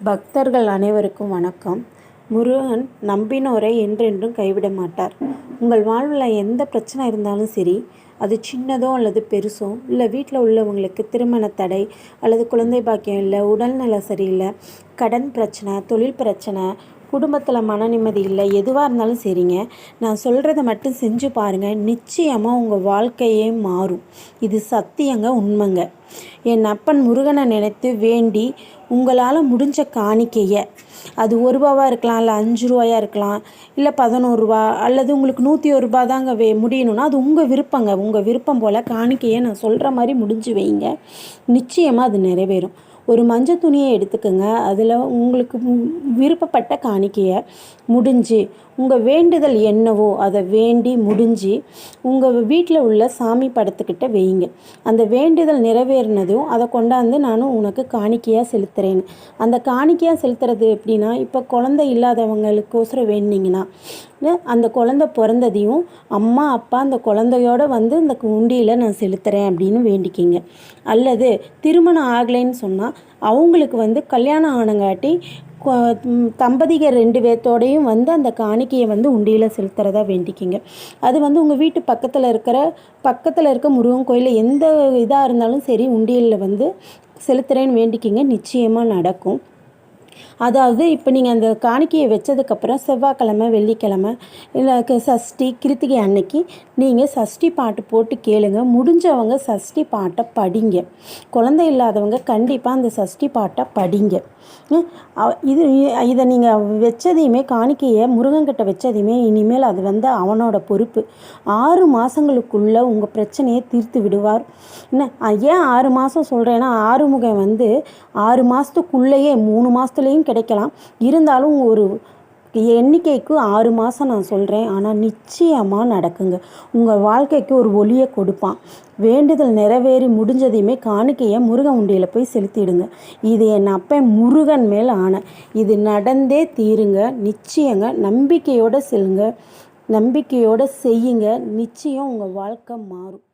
பக்தர்கள் அனைவருக்கும் வணக்கம். முருகன் நம்பினோரை என்றென்றும் கைவிட மாட்டார். உங்கள் வாழ்வில் எந்த பிரச்சனை இருந்தாலும் சரி அது சின்னதோ அல்லது பெருசோ இல்லை வீட்டில் உள்ளவங்களுக்கு திருமண தடை அல்லது குழந்தை பாக்கியம் இல்லை உடல்நல சரியில்லை கடன் பிரச்சனை தொழில் பிரச்சனை குடும்பத்தில் மன நிம்மதி இல்லை எதுவாக இருந்தாலும் சரிங்க. நான் சொல்கிறத மட்டும் செஞ்சு பாருங்கள் நிச்சயமாக உங்கள் வாழ்க்கையே மாறும். இது சத்தியங்க உண்மைங்க. என் அப்பன் முருகனை நினைத்து வேண்டி உங்களால் முடிஞ்ச காணிக்கையை அது ஒரு ரூபாவாக இருக்கலாம் இல்லை அஞ்சு ரூபாயாக இருக்கலாம் இல்லை பதினோரு ரூபா அல்லது உங்களுக்கு நூற்றி ஒரு ரூபா தாங்க வே முடியணும்னா அது உங்கள் விருப்பங்க. உங்கள் விருப்பம் போல் காணிக்கையை நான் சொல்கிற மாதிரி முடிஞ்சு வைங்க. நிச்சயமாக அது நிறைவேறும். ஒரு மஞ்சள் துணியை எடுத்துக்கோங்க. அதில் உங்களுக்கு விருப்பப்பட்ட காணிக்கையை முடிஞ்சு உங்கள் வேண்டுதல் என்னவோ அதை வேண்டி முடிஞ்சு உங்கள் வீட்டில் உள்ள சாமி படத்துக்கிட்ட வைங்க அந்த வேண்டுதல் நிறைவேறினதும் அதை கொண்டாந்து நானும் உனக்கு காணிக்கையாக செலுத்துகிறேன் அந்த காணிக்கையாக செலுத்துறது எப்படின்னா இப்போ குழந்தை இல்லாதவங்களுக்கோசரம் வேண்டிங்கன்னா அந்த குழந்தை பிறந்ததையும் அம்மா அப்பா அந்த குழந்தையோட வந்து இந்த உண்டியில் நான் செலுத்துகிறேன் அப்படின்னு வேண்டிக்கிங்க. அல்லது திருமணம் ஆகலைன்னு சொன்னால் அவங்களுக்கு வந்து கல்யாணம் ஆனங்காட்டி தம்பதிகள் தம்பதிகர் ரெண்டு பேர்த்தோடையும் வந்து அந்த காணிக்கையை வந்து உண்டியில் செலுத்துறதா வேண்டிக்கிங்க. அது வந்து உங்கள் வீட்டு பக்கத்தில் இருக்கிற பக்கத்தில் இருக்க முருகன் கோயிலில் எந்த இதாக இருந்தாலும் சரி உண்டியலில் வந்து செலுத்துகிறேன்னு வேண்டிக்கிங்க. நிச்சயமாக நடக்கும். அதாவது இப்போ நீங்கள் அந்த காணிக்கையை வச்சதுக்கப்புறம் செவ்வாய்க்கிழமை வெள்ளிக்கிழமை இல்லை சஷ்டி கிருத்திகை அன்னைக்கு நீங்கள் சஷ்டி பாட்டு போட்டு கேளுங்க. முடிஞ்சவங்க சஷ்டி பாட்டை படிங்க. குழந்தை இல்லாதவங்க கண்டிப்பாக அந்த சஷ்டி பாட்டை படிங்க. இது இதை நீங்கள் வச்சதையுமே காணிக்கையை முருகன்கிட்ட வச்சதையுமே இனிமேல் அது வந்து அவனோட பொறுப்பு. ஆறு மாதங்களுக்குள்ளே உங்கள் பிரச்சனையை தீர்த்து விடுவார். என்ன ஏன் ஆறு மாதம் சொல்கிறேன்னா ஆறுமுகம் வந்து ஆறு மாதத்துக்குள்ளேயே மூணு மாதத்துலேயும் கிடைக்கலாம். இருந்தாலும் ஒரு எண்ணிக்கைக்கு ஆறு மாதம் நான் சொல்கிறேன் ஆனால் நிச்சயமாக நடக்குங்க. உங்கள் வாழ்க்கைக்கு ஒரு ஒளியை கொடுப்பான். வேண்டுதல் நிறைவேறி முடிஞ்சதையுமே காணிக்கையை முருகன் உண்டியில் போய் செலுத்திடுங்க. இது என் அப்பன் முருகன் மேல் ஆணை. இது நடந்தே தீருங்க. நிச்சயங்க நம்பிக்கையோடு செல்லுங்க. நம்பிக்கையோடு செய்யுங்க. நிச்சயம் உங்கள் வாழ்க்கை மாறும்.